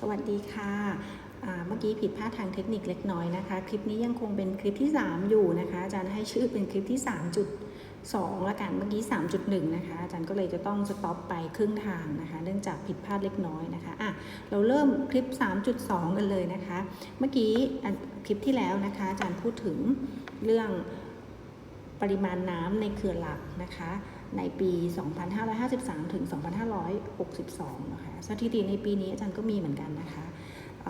สวัสดีค่ะ เมื่อกี้ผิดพลาดทางเทคนิคเล็กน้อยนะคะ คลิปนี้ยังคงเป็นคลิปที่ 3 อยู่นะคะ อาจารย์ให้ชื่อเป็นคลิปที่ 3.2 ละกัน เมื่อกี้ 3.1 นะคะ อาจารย์ก็เลยจะต้องสต็อปไปครึ่งทางนะคะ เนื่องจากผิดพลาดเล็กน้อยนะคะ อะ เราเริ่มคลิป 3.2 กันเลยนะคะ เมื่อกี้คลิปที่แล้วนะคะ อาจารย์พูดถึงเรื่องปริมาณน้ำในเขื่อนหลักนะคะ ในปี 2553 ถึง 2562 นะคะ สถิติในปีนี้อาจารย์ก็มีเหมือนกันนะคะเ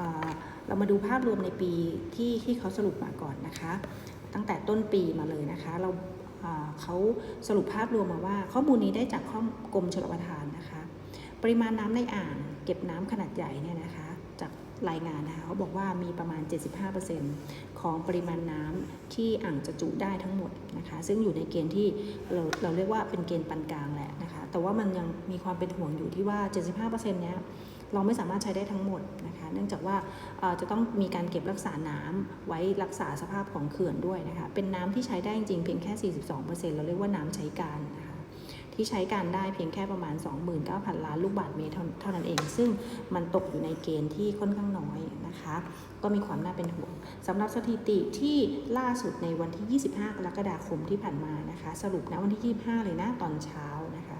เรามาดูภาพรวมในปีที่ที่เขาสรุปมาก่อนนะคะ ตั้งแต่ต้นปีมาเลยนะคะ เราเเขาสรุปภาพรวมมาว่า ข้อมูลนี้ได้จากข้อกรมชลประทานนะคะ ปริมาณน้ำในอ่าง เก็บน้ำขนาดใหญ่เนี่ยนะคะ จาก รายงานนะคะเขาบอกว่ามีประมาณ 75%ของปริมาณน้ำที่อ่างจะจุได้ทั้งหมดนะคะ ซึ่งอยู่ในเกณฑ์ที่เราเราเรียกว่าเป็นเกณฑ์ปานกลางแหละนะคะ แต่ว่ามันยังมีความเป็นห่วงอยู่ที่ว่า 75%เนี้ยเราไม่สามารถใช้ได้ทั้งหมดนะคะ เนื่องจากว่าจะต้องมีการเก็บรักษาน้ำไว้รักษาสภาพของเขื่อนด้วยนะคะ เป็นน้ำที่ใช้ได้จริงเพียงแค่ 42%เราเรียกว่าน้ำใช้การนะคะ ที่ใช้การได้เพียงแค่ประมาณ 29,000 ล้านลูกบาศก์เมตรเท่านั้นเอง ซึ่งมันตกอยู่ในเกณฑ์ที่ค่อนข้างน้อยนะคะ ก็มีความน่าเป็นห่วงสำหรับสถิติที่ล่าสุดในวันที่ 25 กรกฎาคมที่ผ่านมานะคะ สรุปนะวันที่ 25 เลยนะตอนเช้านะคะ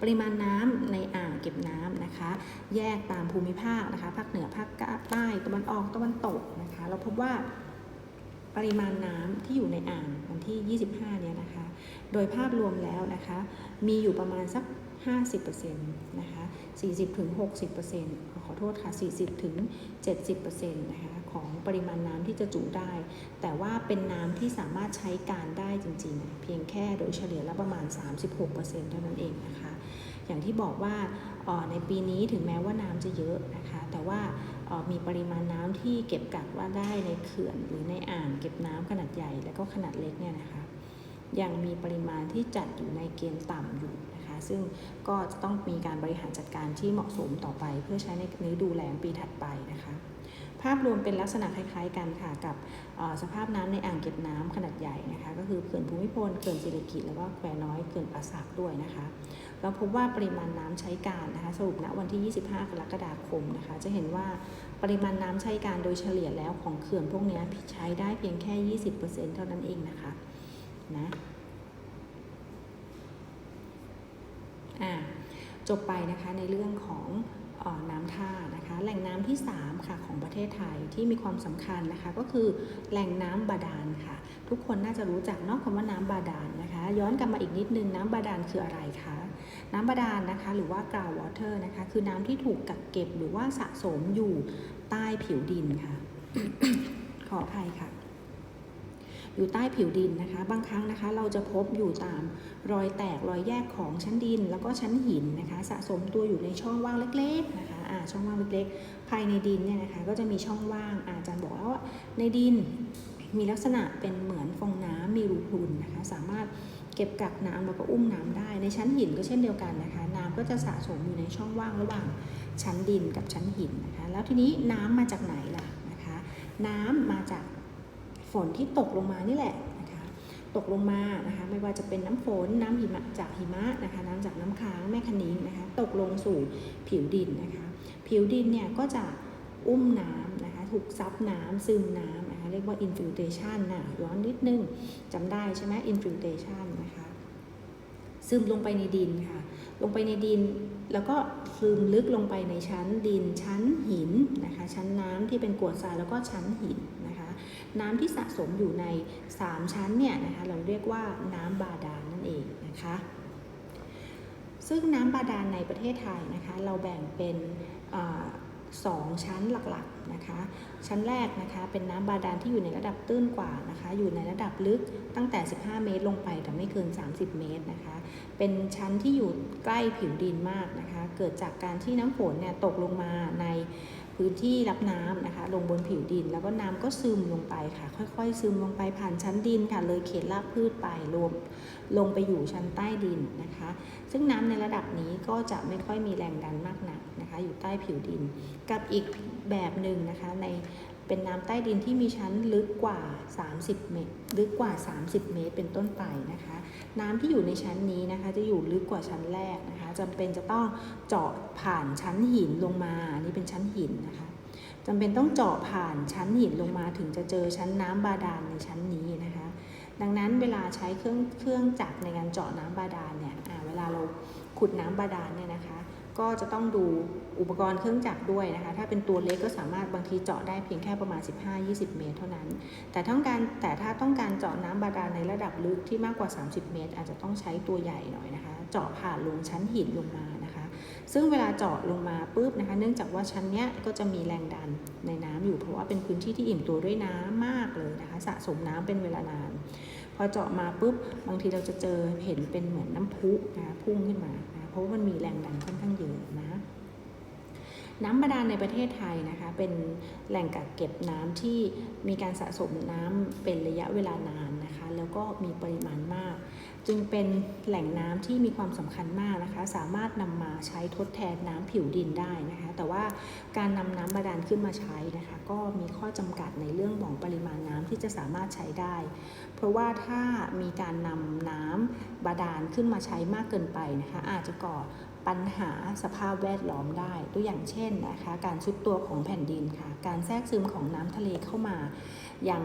ปริมาณน้ำในอ่างเก็บน้ำนะคะ แยกตามภูมิภาคนะคะภาคเหนือภาคใต้ตะวันออกตะวันตกนะคะ เราพบว่าปริมาณน้ำที่อยู่ในอ่างวันที่ 25 เนี่ยนะคะ โดยภาพรวมแล้วนะคะ มีอยู่ประมาณสัก 50%นะคะ40ถึง60%ขอโทษค่ะ 40ถึง70%นะคะของปริมาณน้ำที่จะจุได้ แต่ว่าเป็นน้ำที่สามารถใช้การได้จริงๆ เพียงแค่โดยเฉลี่ยแล้วประมาณ 36%เท่านั้นเองนะคะ อย่างที่บอกว่าในปีนี้ถึงแม้ว่าน้ำจะเยอะนะคะ แต่ว่ามีปริมาณน้ำที่เก็บกักว่าได้ในเขื่อน หรือในอ่างเก็บน้ำขนาดใหญ่และก็ขนาดเล็กเนี่ยนะคะ ยังมีปริมาณที่จัดอยู่ในเกณฑ์ต่ำอยู่นะคะ ซึ่งก็จะต้องมีการบริหารจัดการที่เหมาะสมต่อไป เพื่อใช้ในฤดูแล้งปีถัดไปนะคะ ภาพรวมเป็นลักษณะคล้าย ๆ กันค่ะกับสภาพน้ำในอ่างเก็บน้ำขนาดใหญ่นะคะ ก็คือเขื่อนภูมิพลเขื่อนศิริกิติ์แล้วก็แควน้อยเขื่อนป่าสักด้วยนะคะเราพบว่าปริมาณน้ำใช้การนะคะสรุปณวันที่ 25 กรกฎาคมนะคะ จะเห็นว่าปริมาณน้ำใช้การโดยเฉลี่ยแล้วของเขื่อนพวกนี้ใช้ได้เพียงแค่ 20%เท่านั้นเองนะคะ นะอ่าจบไปนะคะในเรื่องของออน้ำท่านะคะ แหล่งน้ำที่ 3 ค่ะ ของประเทศไทยที่มีความสำคัญนะคะก็คือแหล่งน้ำบาดาลค่ะ ทุกคนน่าจะรู้จักนอกคำว่าน้ำบาดาลนะคะ ย้อนกลับมาอีกนิดนึงน้ำบาดาลคืออะไรคะน้ำบาดาลนะคะ หรือว่า ground water นะคะคือน้ำที่ถูกกักเก็บหรือว่าสะสมอยู่ใต้ผิวดินค่ะ ขออภัยค่ะ อยู่ใต้ผิวดินนะคะ บางครั้งนะคะเราจะพบอยู่ตามรอยแตกรอยแยกของชั้นดิน แล้วก็ชั้นหินนะคะ สะสมตัวอยู่ในช่องว่างเล็กๆนะคะอ่าช่องว่างเล็กๆ ภายในดินเนี่ยนะคะก็จะมีช่องว่างอาอาจารย์บอกแล้วว่าในดินมีลักษณะเป็นเหมือนฟองน้ำมีรูพรุนนะคะ สามารถเก็บกักน้ำแล้วก็อุ้มน้ำได้ ในชั้นหินก็เช่นเดียวกันนะคะ น้ำก็จะสะสมอยู่ในช่องว่างระหว่างชั้นดินกับชั้นหินนะคะ แล้วทีนี้น้ำมาจากไหนล่ะนะคะ น้ำมาจาก ฝนที่ตกลงมานี่แหละนะคะตกลงมานะคะไม่ว่าจะเป็นน้ำฝนน้ำหิมะจากหิมะนะคะน้ำจากน้ำค้างแม่คะนิงนะคะตกลงสู่ผิวดินนะคะผิวดินเนี่ยก็จะอุ้มน้ำนะคะถูกซับน้ำซึมน้ำนะคะเรียกว่า infiltration นะย้อนนิดนึงจำได้ใช่ไหม infiltration นะคะซึมลงไปในดินค่ะ ลงไปในดินแล้วก็ซึมลึกลงไปในชั้นดินชั้นหินนะคะชั้นน้ำที่เป็นกรวดทรายแล้วก็ชั้นหิน นะคะน้ำที่สะสมอยู่ใน 3 ชั้นเนี่ยนะคะเราเรียกว่าน้ำบาดาลนั่นเองนะคะซึ่งน้ำบาดาลในประเทศไทยนะคะเราแบ่งเป็นสองชั้นหลักๆนะคะชั้นแรกนะคะเป็นน้ำบาดาลที่อยู่ในระดับตื้นกว่านะคะอยู่ในระดับลึกตั้งแต่ 15 เมตรลงไปแต่ไม่เกิน 30 เมตรนะคะเป็นชั้นที่อยู่ใกล้ผิวดินมากนะคะเกิดจากการที่น้ำฝนเนี่ยตกลงมาใน พื้นที่รับน้ำนะคะ ลงบนผิวดิน แล้วก็น้ำก็ซึมลงไปค่ะ ค่อยๆ ซึมลงไปผ่านชั้นดินค่ะ เลยเขตรากพืชไปรวมลงไปอยู่ชั้นใต้ดินนะคะ ซึ่งน้ำในระดับนี้ก็จะไม่ค่อยมีแรงดันมากนักนะคะ อยู่ใต้ผิวดิน กับอีกแบบหนึ่งนะคะในเป็นน้ำใต้ดินที่มีชั้นลึกกว่า 30 เมตร ลึกกว่า 30 เมตร เป็นต้นไปนะคะ น้ำที่อยู่ในชั้นนี้นะคะ จะอยู่ลึกกว่าชั้นแรกนะคะจำเป็นจะต้องเจาะผ่านชั้นหินลงมาอันนี้เป็นชั้นหินนะคะจำเป็นต้องเจาะผ่านชั้นหินลงมาถึงจะเจอชั้นน้ำบาดาลในชั้นนี้นะคะ ดังนั้นเวลาใช้เครื่องเครื่องจักรในการเจาะน้ำบาดาลเนี่ยเวลาเราขุดน้ำบาดาลเนี่ยนะคะ ก็จะต้องดู อุปกรณ์เครื่องจักรด้วยนะคะ ถ้าเป็นตัวเล็กก็สามารถบางทีเจาะได้เพียงแค่ประมาณ 15-20 เมตรเท่านั้น แต่ต้องการแต่ถ้าต้องการเจาะน้ำบาดาลในระดับลึกที่มากกว่า 30 เมตร อาจจะต้องใช้ตัวใหญ่หน่อยนะคะ เจาะผ่านลงชั้นหินลงมานะคะ ซึ่งเวลาเจาะลงมาปุ๊บนะคะ เนื่องจากว่าชั้นเนี้ยก็จะมีแรงดันในน้ำอยู่เพราะว่าเป็นพื้นที่ที่อิ่มตัวด้วยน้ำมากเลยนะคะ สะสมน้ำเป็นเวลานานพอเจาะมาปุ๊บบางทีเราจะเจอเห็นเป็นเหมือนน้ำพุนะพุ่งขึ้นมานะเพราะว่ามันมีแรงดันค่อนข้างเยอะนะ น้ำบาดาลในประเทศไทยนะคะเป็นแหล่งกักเก็บน้ำที่มีการสะสมน้ำเป็นระยะเวลานานนะคะ แล้วก็มีปริมาณมาก จึงเป็นแหล่งน้ำที่มีความสำคัญมากนะคะ สามารถนำมาใช้ทดแทนน้ำผิวดินได้นะคะ แต่ว่าการนำน้ำบาดาลขึ้นมาใช้นะคะ ก็มีข้อจำกัดในเรื่องของปริมาณน้ำที่จะสามารถใช้ได้ เพราะว่าถ้ามีการนำน้ำบาดาลขึ้นมาใช้มากเกินไปนะคะ อาจจะก่อ ปัญหาสภาพแวดล้อมได้ ตัวอย่างเช่นนะคะ การชุดตัวของแผ่นดินค่ะ การแทรกซึมของน้ำทะเลเข้ามา อย่าง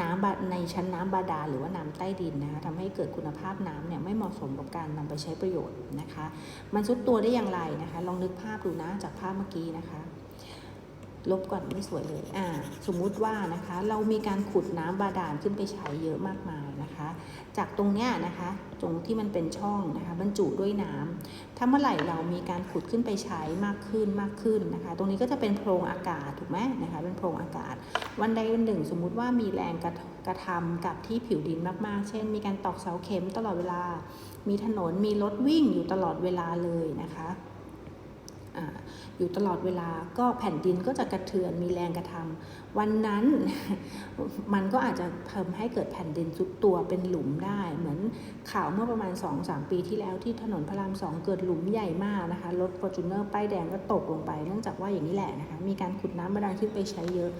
น้ำในชั้นน้ำบาดาลหรือว่าน้ำใต้ดินนะคะทำให้เกิดคุณภาพน้ำเนี่ยไม่เหมาะสมกับการนำไปใช้ประโยชน์นะคะ มันชุดตัวได้อย่างไรนะคะ ลองนึกภาพดูนะจากภาพเมื่อกี้นะคะลบก่อนไม่สวยเลย อ่า สมมุติว่านะคะ เรามีการขุดน้ำบาดาลขึ้นไปใช้เยอะมากมาย จากตรงเนี้ยนะคะตรงที่มันเป็นช่องนะคะบรรจุด้วยน้ำถ้าเมื่อไหร่เรามีการขุดขึ้นไปใช้มากขึ้นมากขึ้นนะคะ ตรงนี้ก็จะเป็นโพรงอากาศถูกไหมนะคะ เป็นโพรงอากาศ วันใดวันหนึ่ง สมมุติว่ามีแรงกระกระทำกับที่ผิวดินมากๆ เช่น มีการตอกเสาเข็มตลอดเวลา มีถนนมีรถวิ่งอยู่ตลอดเวลาเลยนะคะ อยู่ตลอดเวลาก็แผ่นดินก็จะกระเทือนมีแรงกระทำวันนั้นมันก็อาจจะทำให้เกิดแผ่นดินซุดตัวเป็นหลุมได้ เหมือนข่าวเมื่อประมาณ 2-3 ปีที่แล้วที่ถนนพระรามสองเกิดหลุมใหญ่มากนะคะรถฟอร์จูเนอร์ป้ายแดงก็ตกลงไป เนื่องจากว่าอย่างนี้แหละนะคะมีการขุดน้ำบาดาลขึ้นไปใช้เยอะ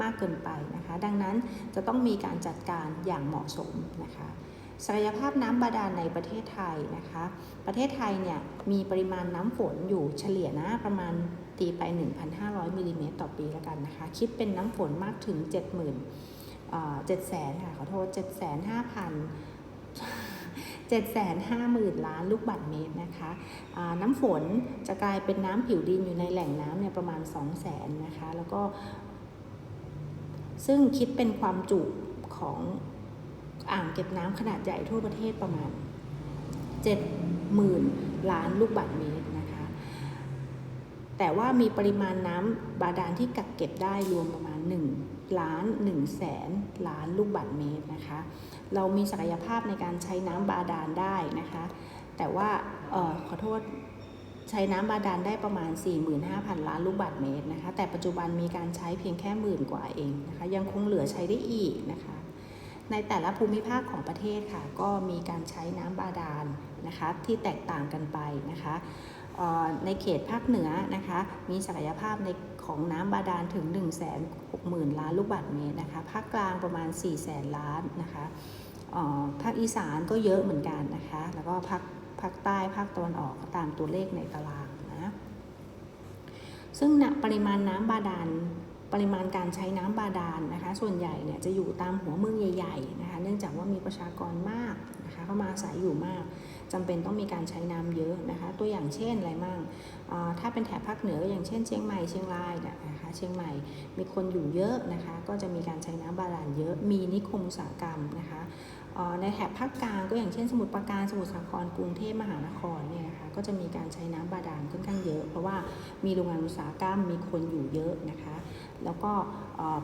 มากเกินไปนะคะ ดังนั้นจะต้องมีการจัดการอย่างเหมาะสมนะคะ ศักยภาพน้ำบาดาลในประเทศไทยนะคะ ประเทศไทยเนี่ยมีปริมาณน้ำฝนอยู่เฉลี่ยนะประมาณตีไป 1,500มิลลิเมตรต่อปีแล้วกันนะคะ คิดเป็นน้ำฝนมากถึง 70,000เอ่อ7แสนค่ะขอโทษ 7 5 0 0 7 5 0 0 0 0 ล้านลูกบาศก์เมตรนะคะน้ำฝนจะกลายเป็นน้ำผิวดินอยู่ในแหล่งน้ำเนี่ยประมาณ 2 0 0แสนนะคะ แล้วก็ ซึ่งคิดเป็นความจุของ อ่างเก็บน้ำขนาดใหญ่ทั่วประเทศประมาณ 70,000 ล้านลูกบาศก์เมตรนะคะ แต่ว่ามีปริมาณน้ำบาดาลที่กักเก็บได้รวมประมาณ 1 ล้าน1แสนล้านลูกบาศก์เมตรนะคะ เรามีศักยภาพในการใช้น้ำบาดาลได้นะคะ แต่ว่าออขอโทษใช้น้ำบาดาลได้ประมาณ 45,000 ล้านลูกบาศก์เมตรนะคะ แต่ปัจจุบันมีการใช้เพียงแค่หมื่นกว่าเองนะคะ ยังคงเหลือใช้ได้อีกนะคะ ในแต่ละภูมิภาคของประเทศค่ะ ก็มีการใช้น้ำบาดาลนะคะที่แตกต่างกันไปนะคะในเขตภาคเหนือนะคะมีศักยภาพในของน้ำบาดาลถึง 1 6 0 0 0 0 ล้านลูกบาศก์เมตรนะคะภาคกลางประมาณ 4 0 0 0 0ล้านนะคะภาคอีสานก็เยอะเหมือนกันนะคะแล้วก็ภาคภาคใต้ภาคตะวันออกก็ตามตัวเลขในตารางนะซึ่งณปริมาณน้ำบาดาล ปริมาณการใช้น้ำบาดาลนะคะ ส่วนใหญ่เนี่ยจะอยู่ตามหัวเมืองใหญ่ๆนะคะ เนื่องจากว่ามีประชากรมากนะคะเข้ามาอาศัยอยู่มากจำเป็นต้องมีการใช้น้ำเยอะนะคะ ตัวอย่างเช่นอะไรมั่งถ้าเป็นแถบภาคเหนือก็อย่างเช่นเชียงใหม่เชียงรายนะคะ เชียงใหม่มีคนอยู่เยอะนะคะ ก็จะมีการใช้น้ำบาดาลเยอะ มีนิคมอุตสาหกรรมนะคะในแถบภาคกลางก็อย่างเช่น สมุทรปราการสมุทรสาครกรุงเทพมหานครเนี่ยนะคะก็จะมีการใช้น้ำบาดาลค่อนข้างเยอะ เพราะว่ามีโรงงานอุตสาหกรรมมีคนอยู่เยอะนะคะ แล้วก็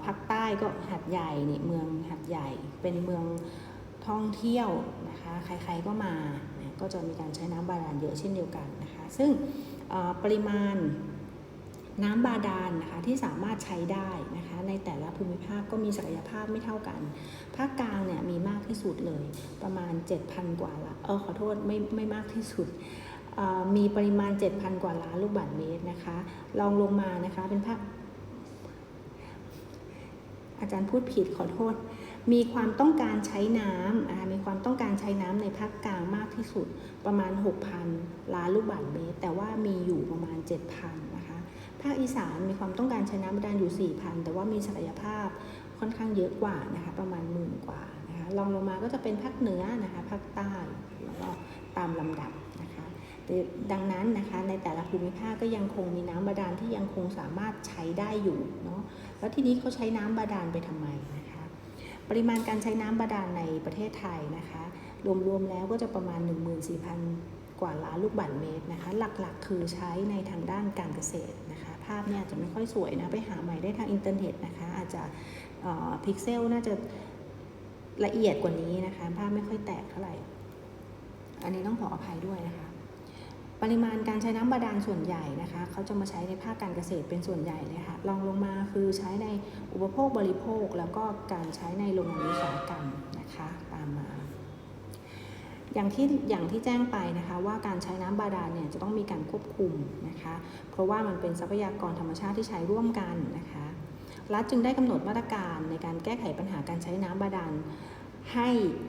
ภาคใต้ก็หัดใหญ่เนี่ยเมืองหัดใหญ่เป็นเมืองท่องเที่ยวนะคะใครๆก็มาก็จะมีการใช้น้ำบาดาลเยอะเช่นเดียวกันนะคะซึ่งปริมาณน้ำบาดาลนะคะที่สามารถใช้ได้นะคะในแต่ละภูมิภาคก็มีศักยภาพไม่เท่ากัน ภาคกลางเนี่ยมีมากที่สุดเลยประมาณ 7,000 กว่าละเออขอโทษไม่ไม่มากที่สุดมีปริมาณ 7,000 กว่าล้านลูกบาศก์เมตรนะคะลองลงมานะคะเป็นภาค อาจารย์พูดผิดขอโทษ มีความต้องการใช้น้ำนคะมีความต้องการใช้น้ำในภาคกลางมากที่สุดประมาณ 6,000 ล้านลูกบาศก์เมตร แต่ว่ามีอยู่ประมาณ 7,000นะคะภาคอีสานมีความต้องการใช้น้ำบาดาลอยู่ 4,000 แต่ว่ามีศักยภาพค่อนข้างเยอะกว่านะคะประมาณหมื่นกว่านะคะรองลงมาก็จะเป็นภาคเหนือนะคะภาคใต้แล้วก็ตามลำดับ ดังนั้นนะคะในแต่ละภูมิภาคก็ยังคงมีน้ำบาดาลที่ยังคงสามารถใช้ได้อยู่เนาะแล้วทีนี้เขาใช้น้ำบาดาลไปทำไมนะคะ ปริมาณการใช้น้ำบาดาลในประเทศไทยนะคะ รวมๆแล้วก็จะประมาณ 14,000 กว่าล้านลูกบาศก์เมตรนะคะ หลักๆ คือใช้ในทางด้านการเกษตรนะคะ ภาพเนี่ยอาจจะไม่ค่อยสวยนะไปหาใหม่ได้ทางอินเทอร์เน็ตนะคะ อาจจะพิกเซลน่าจะละเอียดกว่านี้นะคะ ภาพไม่ค่อยแตกเท่าไหร่ อันนี้ต้องขออภัยด้วยนะคะ ปริมาณการใช้น้ำบาดาลส่วนใหญ่นะคะเขาจะมาใช้ในภาคการเกษตรเป็นส่วนใหญ่เลยค่ะรองลงมาคือใช้ในอุปโภคบริโภค แล้วก็การใช้ในโรงงานอุตสาหกรรมนะคะตามมา อย่างที่อย่างที่แจ้งไปนะคะ ว่าการใช้น้ำบาดาลเนี่ยจะต้องมีการควบคุมนะคะ เพราะว่ามันเป็นทรัพยากรธรรมชาติที่ใช้ร่วมกันนะคะรัฐจึงได้กำหนดมาตรการในการแก้ไขปัญหาการใช้น้ำบาดาล ให้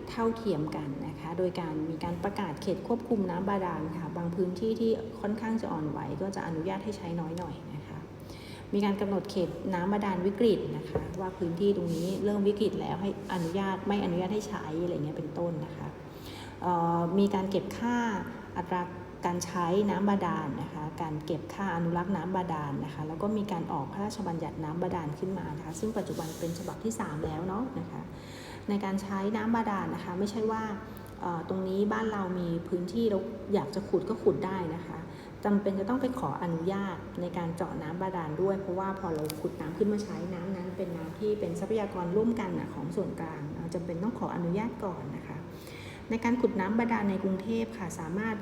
เท่าเทียมกันนะคะ โดยการมีการประกาศเขตควบคุมน้ำบาดาลค่ะ บางพื้นที่ที่ค่อนข้างจะอ่อนไหวก็จะอนุญาตให้ใช้น้อยหน่อยนะคะ มีการกำหนดเขตน้ำบาดาลวิกฤตนะคะ ว่าพื้นที่ตรงนี้เริ่มวิกฤตแล้วให้อนุญาตไม่อนุญาตให้ใช้อะไรเงี้ยเป็นต้นนะคะมีการเก็บค่าอัตราการใช้น้ำบาดาลนะคะ การเก็บค่าอนุรักษ์น้ำบาดาลนะคะ แล้วก็มีการออกพระราชบัญญัติน้ำบาดาลขึ้นมานะคะ ซึ่งปัจจุบันเป็นฉบับที่ 3 แล้วเนาะนะคะ ในการใช้น้ำบาดาลนะคะ ไม่ใช่ว่าตรงนี้บ้านเรามีพื้นที่เราอยากจะขุดก็ขุดได้นะคะจำเป็นจะต้องไปขออนุญาตในการเจาะน้ำบาดาลด้วย เพราะว่าพอเราขุดน้ำขึ้นมาใช้น้ำนั้น เป็นน้ำที่เป็นทรัพยากรร่วมกันของส่วนกลางเราจำเป็นต้องขออนุญาตก่อนนะคะ ในการขุดน้ำบาดาลในกรุงเทพค่ะสามารถ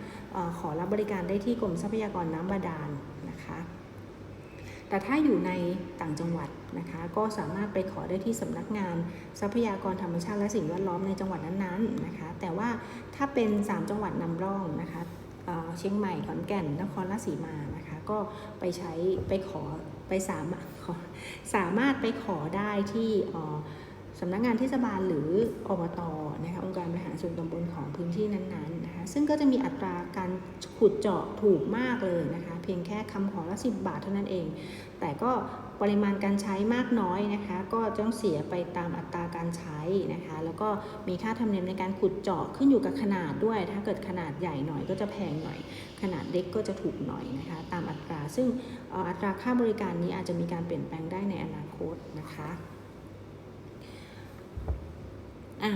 ขอรับบริการได้ที่กรมทรัพยากรน้ำบาดาลนะคะ แต่ถ้าอยู่ในต่างจังหวัดนะคะ ก็สามารถไปขอได้ที่สำนักงาน ทรัพยากรธรรมชาติและสิ่งแวดล้อมในจังหวัดนั้นๆนะคะ แต่ว่าถ้าเป็น 3 จังหวัดนำร่องนะคะเเชียงใหม่ขอนแก่นนครราชสีมานะคะ ก็ไปใช้ไปขอไปสามารถสามารถไปขอได้ที่สำนักงานเทศบาลหรืออบตนะคะองค์การบริหารส่วนตำบลของพื้นที่นั้นๆนะคะ ซึ่งก็จะมีอัตราการขุดเจาะถูกมากเลยนะคะ เพียงแค่คำขอละ 10 บาทเท่านั้นเอง แต่ก็ปริมาณการใช้มากน้อยนะคะ ก็ต้องเสียไปตามอัตราการใช้นะคะ แล้วก็มีค่าธรรมเนียมในการขุดเจาะขึ้นอยู่กับขนาดด้วย ถ้าเกิดขนาดใหญ่หน่อยก็จะแพงหน่อย ขนาดเล็กก็จะถูกหน่อยนะคะ ตามอัตรา ซึ่งอัตราค่าบริการนี้อาจจะมีการเปลี่ยนแปลงได้ในอนาคตนะคะอ่า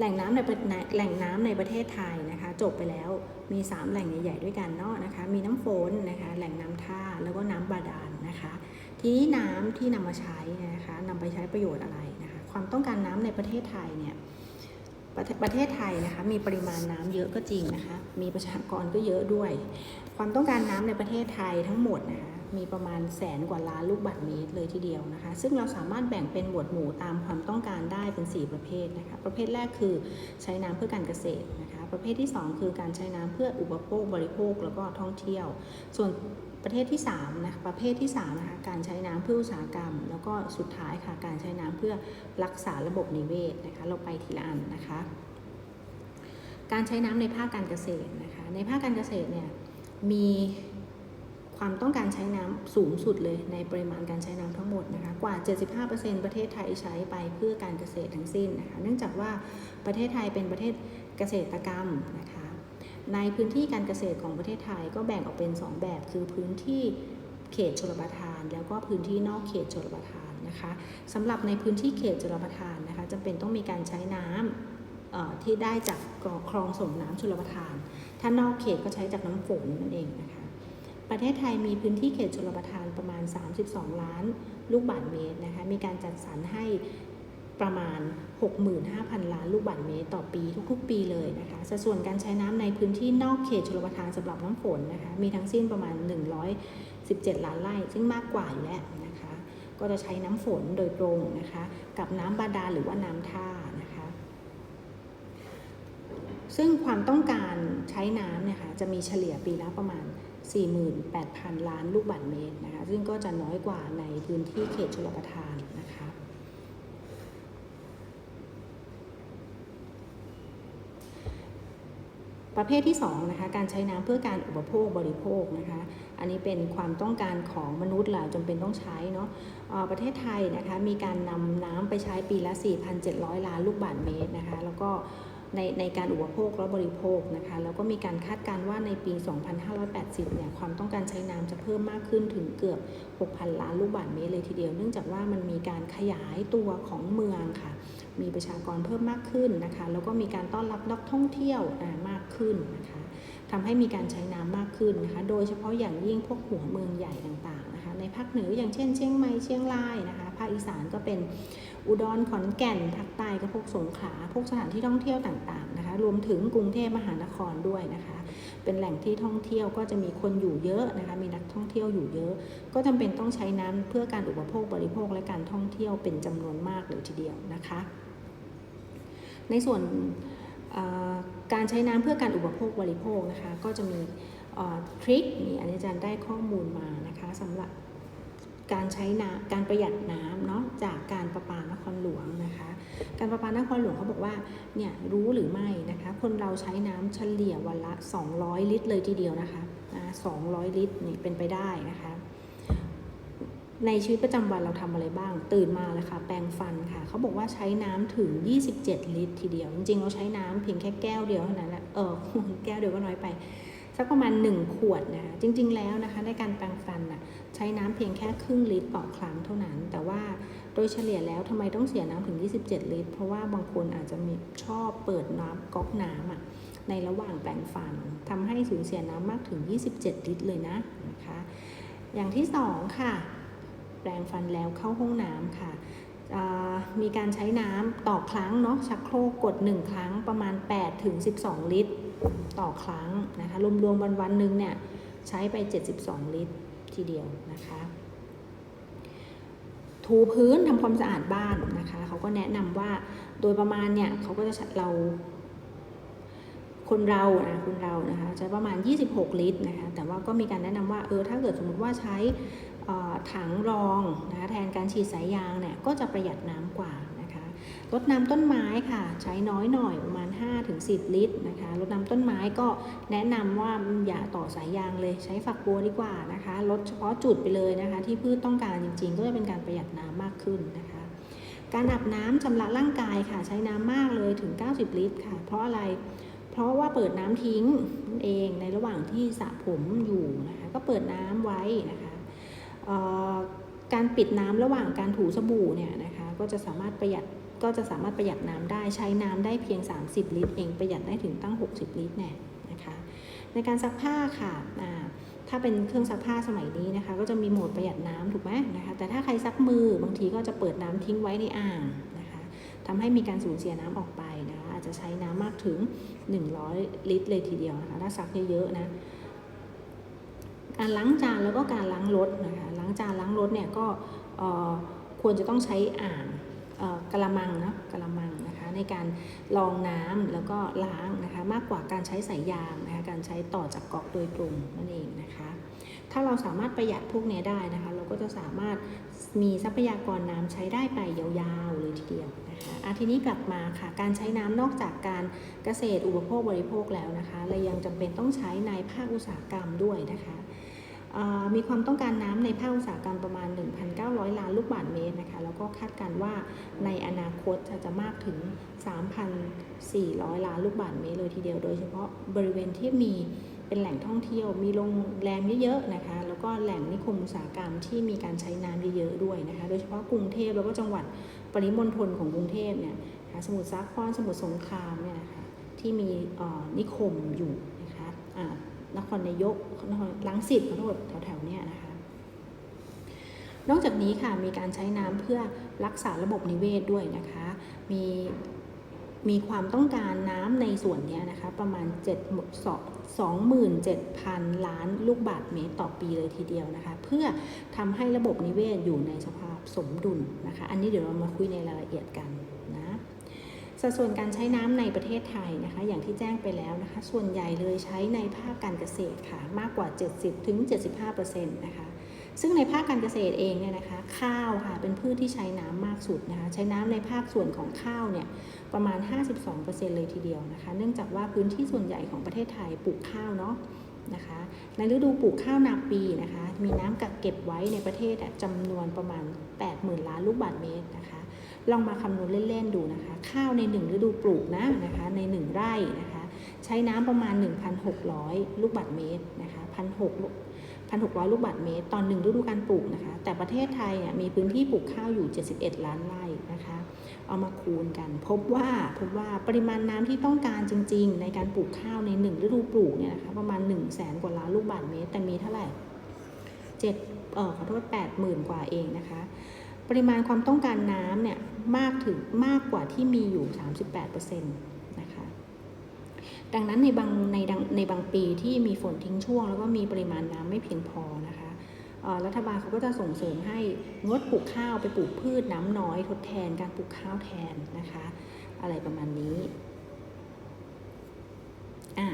แหล่งน้ำในประในแหล่งน้ำในประเทศไทยนะคะ จบไปแล้วมี 3 แหล่งใหญ่ๆด้วยกันเนาะนะคะ มีน้ำฝนนะคะ แหล่งน้ำท่าแล้วก็น้ำบาดาลนะคะ ทีนี้น้ำที่นำมาใช้นะคะนำไปใช้ประโยชน์อะไรนะคะ ความต้องการน้ำในประเทศไทยเนี่ย ประเทศประเทศไทยนะคะมีปริมาณน้ำเยอะก็จริงนะคะมีประชากรก็เยอะด้วย ความต้องการน้ำในประเทศไทยทั้งหมดนะคะมีประมาณแสนกว่าล้านลูกบาศก์เมตรเลยทีเดียวนะคะ ซึ่งเราสามารถแบ่งเป็นหมวดหมู่ตามความต้องการได้เป็น 4 ประเภทนะคะ ประเภทแรกคือใช้น้ำเพื่อการเกษตรนะคะ ประเภทที่ 2 คือการใช้น้ำเพื่ออุปโภคบริโภคแล้วก็ท่องเที่ยว ส่วน ประเภทที่3นะคะประเภทที่3นะคะการใช้น้ำเพื่ออุตสาหกรรม แล้วก็สุดท้ายค่ะการใช้น้ำเพื่อรักษาระบบนิเวศนะคะเราไปทีละอันนะคะ การใช้น้ำในภาคการเกษตรนะคะในภาคการเกษตรเนี่ยมีความต้องการใช้น้ำสูงสุดเลยในปริมาณการใช้น้ำทั้งหมดนะคะกว่า 75%ประเทศไทยใช้ไปเพื่อการเกษตรทั้งสิ้นนะคะเนื่องจากว่าประเทศไทยเป็นประเทศเกษตรกรรมนะคะ ในพื้นที่การเกษตรของประเทศไทยก็แบ่งออกเป็น 2 แบบ คือพื้นที่เขตชลประทาน แล้วก็พื้นที่นอกเขตชลประทานนะคะสำหรับในพื้นที่เขตชลประทานนะคะจะเป็นต้องมีการใช้น้ำที่ได้จากคลองส่งน้ำชลประทาน ถ้านอกเขตก็ใช้จากน้ำฝนนั่นเองนะคะประเทศไทยมีพื้นที่เขตชลประทานประมาณ 32 ล้านลูกบาศก์เมตรนะคะมีการจัดสรรให้ ประมาณ 65,000 ล้านลูกบาศก์เมตรต่อปีทุกๆ ปีเลยนะคะสัดส่วนการใช้น้ำในพื้นที่นอกเขตชลประทานสำหรับน้ำฝนนะคะมีทั้งสิ้นประมาณ 117 ล้านไร่ ซึ่งมากกว่าอยู่แล้วนะคะ ก็จะใช้น้ำฝนโดยตรงนะคะ กับน้ำบาดาลหรือว่าน้ำท่านะคะ ซึ่งความต้องการใช้น้ำนี่ยค่ะจะมีเฉลี่ยปีละประมาณ48,000 ล้านลูกบาศก์เมตรนะคะ ซึ่งก็จะน้อยกว่าในพื้นที่เขตชลประทานนะคะ ประเภทที่2นะคะการใช้น้ำเพื่อการอุปโภคบริโภคนะคะอันนี้เป็นความต้องการของมนุษย์เราจำเป็นต้องใช้เนาะอ่อประเทศไทยนะคะมีการนำน้ำไปใช้ปีละ 4,700 ล้านลูกบาศก์เมตรนะคะแล้วก็ ในในการอุปโภคและบริโภคนะคะแล้วก็มีการคาดการณ์ว่าในปี 2580 เนี่ยความต้องการใช้น้ำจะเพิ่มมากขึ้นถึงเกือบ 6,000 ล้านลูกบาศก์เมตรเลยทีเดียว เนื่องจากว่ามันมีการขยายตัวของเมืองค่ะ มีประชากรเพิ่มมากขึ้นนะคะ แล้วก็มีการต้อนรับนักท่องเที่ยวมากขึ้นนะคะทำให้มีการใช้น้ำมากขึ้นนะคะ โดยเฉพาะอย่างยิ่งพวกหัวเมืองใหญ่ต่างๆนะคะ ในภาคเหนืออย่างเช่นเชียงใหม่เชียงรายนะคะ ภาคอีสานก็เป็น อุดรขอนแก่นภาคใต้ก็พวกสงขลาพวกสถานที่ท่องเที่ยวต่างๆนะคะ รวมถึงกรุงเทพมหานครด้วยนะคะ เป็นแหล่งที่ท่องเที่ยวก็จะมีคนอยู่เยอะนะคะ มีนักท่องเที่ยวอยู่เยอะ ก็จำเป็นต้องใช้น้ำเพื่อการอุปโภคบริโภคและการท่องเที่ยวเป็นจำนวนมากเลยทีเดียวนะคะ ในส่วนการใช้น้ำเพื่อการอุปโภคบริโภคนะคะ ก็จะมีทริคนี่อันนี้อาจารย์ได้ข้อมูลมานะคะสำหรับ การใช้น้ำการประหยัดน้ำเนาะจากการประปานครหลวงนะคะ การประปานครหลวงเขาบอกว่าเนี่ยรู้หรือไม่นะคะ คนเราใช้น้ำเฉลี่ยวันละ 200 ลิตรเลยทีเดียวนะคะนะ200ลิตรนี่เป็นไปได้นะคะ ในชีวิตประจำวันเราทำอะไรบ้าง ตื่นมาเลยค่ะ แปรงฟันค่ะเขาบอกว่าใช้น้ำถึง 27 ลิตรทีเดียว จริงๆ เราใช้น้ำเพียงแค่แก้วเดียวเท่านั้นแหละเออแก้วเดียวก็น้อยไป สักประมาณ 1 ขวดนะคะจริง ๆ แล้วนะคะในการแปรงฟันน่ะใช้น้ำเพียงแค่ครึ่งลิตรต่อครั้งเท่านั้น แต่ว่าโดยเฉลี่ยแล้วทำไมต้องเสียน้ำถึง 27 ลิตร เพราะว่าบางคนอาจจะมีชอบเปิดน้ำก๊อกน้ำอะในระหว่างแปรงฟันทำให้สูญเสียน้ำมากถึง 27 ลิตรเลยนะนะคะอย่างที่สองค่ะ แปรงฟันแล้วเข้าห้องน้ำค่ะมีการใช้น้ำต่อครั้งเนาะชักโครกกด 1 ครั้งประมาณ8ถึง12 ลิตร ต่อครั้งนะคะ รวมๆวันวันหนึ่งเนี่ยใช้ไป 72 ลิตรทีเดียวนะคะ ถูพื้นทำความสะอาดบ้านนะคะ เขาก็แนะนำว่าโดยประมาณเนี่ยเขาก็จะเรา คนเรานะคนเรานะคะใช้ประมาณ 26 ลิตรนะคะ แต่ว่าก็มีการแนะนำว่าเออถ้าเกิดสมมติว่าใช้ถังรองนะคะแทนการฉีดสายยางเนี่ยก็จะประหยัดน้ำกว่า รดน้ำต้นไม้ค่ะ ใช้น้อยหน่อยประมาณ 5-10 ลิตรนะคะรดน้ำต้นไม้ก็แนะนำว่าอย่าต่อสายยางเลยใช้ฝักบัวดีกว่านะคะลดเฉพาะจุดไปเลยนะคะ ที่พืชต้องการจริงๆ ก็จะเป็นการประหยัดน้ำมากขึ้นนะคะ การอาบน้ำชำระร่างกายค่ะ ใช้น้ำมากเลยถึง 90 ลิตรค่ะ เพราะอะไรเพราะว่าเปิดน้ำทิ้งนั่นเองในระหว่างที่สระผมอยู่นะคะก็เปิดน้ำไว้นะคะการปิดน้ำระหว่างการถูสบู่เนี่ยนะคะก็จะสามารถประหยัด ก็จะสามารถประหยัดน้ำได้ใช้น้ำได้เพียง 30 ลิตร เองประหยัดได้ถึงตั้ง 60 ลิตรแน่นะคะ ในการซักผ้าค่ะถ้าเป็นเครื่องซักผ้าสมัยนี้นะคะ ก็จะมีโหมดประหยัดน้ำถูกไหมนะคะแต่ถ้าใครซักมือบางทีก็จะเปิดน้ำทิ้งไว้ในอ่างนะคะทำให้มีการสูญเสียน้ำออกไปนะคะอาจจะใช้น้ำมากถึง 100 ลิตร เลยทีเดียวนะคะถ้าซักเยอะๆนะการล้างจานแล้วก็การล้างรถนะคะล้างจานล้างรถเนี่ยก็ควรจะต้องใช้อ่าง กระมังนะกระมังนะคะในการรองน้ำแล้วก็ล้างนะคะมากกว่าการใช้สายยางนะคะการใช้ต่อจากกอกโดยตรงนั่นเองนะคะ ถ้าเราสามารถประหยัดพวกนี้ได้นะคะ เราก็จะสามารถมีทรัพยากรน้ำใช้ได้ไปยาวๆเลยทีเดียวนะคะอาทีนี้กลับมาค่ะการใช้น้ำนอกจากการเกษตรอุปโภคบริโภคแล้วนะคะเรายังจำเป็นต้องใช้ในภาคอุตสาหกรรมด้วยนะคะ มีความต้องการน้ำในภาคอุตสาหกรรมประมาณ 1,900 ล้านลูกบาศก์เมตรนะคะ แล้วก็คาดการว่าในอนาคตจะจะมากถึง 3,400 ล้านลูกบาศก์เมตรเลยทีเดียว โดยเฉพาะบริเวณที่มีเป็นแหล่งท่องเที่ยว มีโรงแรมเยอะๆนะคะ แล้วก็แหล่งนิคมอุตสาหกรรมที่มีการใช้น้ำเยอะๆด้วยนะคะ โดยเฉพาะกรุงเทพแล้วก็จังหวัดปริมณฑลของกรุงเทพเนี่ยคะสมุทรสาคร สมุทรสงครามเนี่ยนะคะที่มีนิคมอยู่นะคะอ่า นครนายกนครลังสิตขอโทษแถวๆเนี้ยนะคะ นอกจากนี้ค่ะมีการใช้น้ำเพื่อรักษาระบบนิเวศด้วยนะคะ มีมีความต้องการน้ำในส่วนเนี้ยนะคะ ประมาณ7 27,000 ล้านลูกบาศก์เมตรต่อปีเลยทีเดียวนะคะ เพื่อทำให้ระบบนิเวศอยู่ในสภาพสมดุลนะคะ อันนี้เดี๋ยวเรามาคุยในรายละเอียดกัน สัดส่วนการใช้น้ำในประเทศไทยนะคะ อย่างที่แจ้งไปแล้วนะคะ ส่วนใหญ่เลยใช้ในภาคการเกษตรค่ะ มากกว่า 70-75%นะคะซึ่งในภาคการเกษตรเองเนี่ยนะคะ ข้าวค่ะเป็นพืชที่ใช้น้ำมากสุดนะคะ ใช้น้ำในภาคส่วนของข้าวเนี่ยประมาณ 52%เลยทีเดียวนะคะ เนื่องจากว่าพื้นที่ส่วนใหญ่ของประเทศไทยปลูกข้าวเนาะนะคะ ในฤดูปลูกข้าวนาปีนะคะ มีน้ำกักเก็บไว้ในประเทศอะจำนวนประมาณ 80,000 ล้านลูกบาศก์เมตรนะคะ ลองมาคำนวณเล่น ๆ ดูนะคะ ข้าวใน 1 ฤดูปลูกนะนะคะใน 1 ไร่นะคะ ใช้น้ำประมาณ 1,600 ลูกบาศก์เมตรนะคะ1,600 ลูกบาศก์เมตร ตอนหนึ่งฤดูการปลูกนะคะ แต่ประเทศไทยเนี่ยมีพื้นที่ปลูกข้าวอยู่ 71 ล้านไร่นะคะ เอามาคูณกัน พบว่าพบว่าปริมาณน้ำที่ต้องการจริง ๆ ในการปลูกข้าวในหนึ่งฤดูปลูกเนี่ยนะคะประมาณ 1 0 0 0 0แสนกว่าล้านลูกบาศก์เมตร แต่มีเท่าไหร่7เอ่อขอโทษ 80,000 กว่าเองนะคะ ปริมาณความต้องการน้ำเนี่ยมากถึงมากกว่าที่มีอยู่ 38%นะคะดังนั้นในบางในดังในบางปีที่มีฝนทิ้งช่วง แล้วก็มีปริมาณน้ำไม่เพียงพอนะคะรัฐบาลเขาก็จะส่งเสริมให้งดปลูกข้าวไปปลูกพืชน้ำน้อยทดแทนการปลูกข้าวแทนนะคะ อะไรประมาณนี้อะ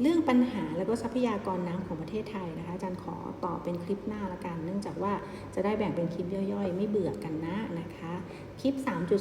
เรื่องปัญหาแล้วก็ทรัพยากรน้ำของประเทศไทยนะคะอาจารย์ขอต่อเป็นคลิปหน้าละกัน เนื่องจากว่าจะได้แบ่งเป็นคลิปย่อยๆ ไม่เบื่อกันนะนะคะ คลิป3.2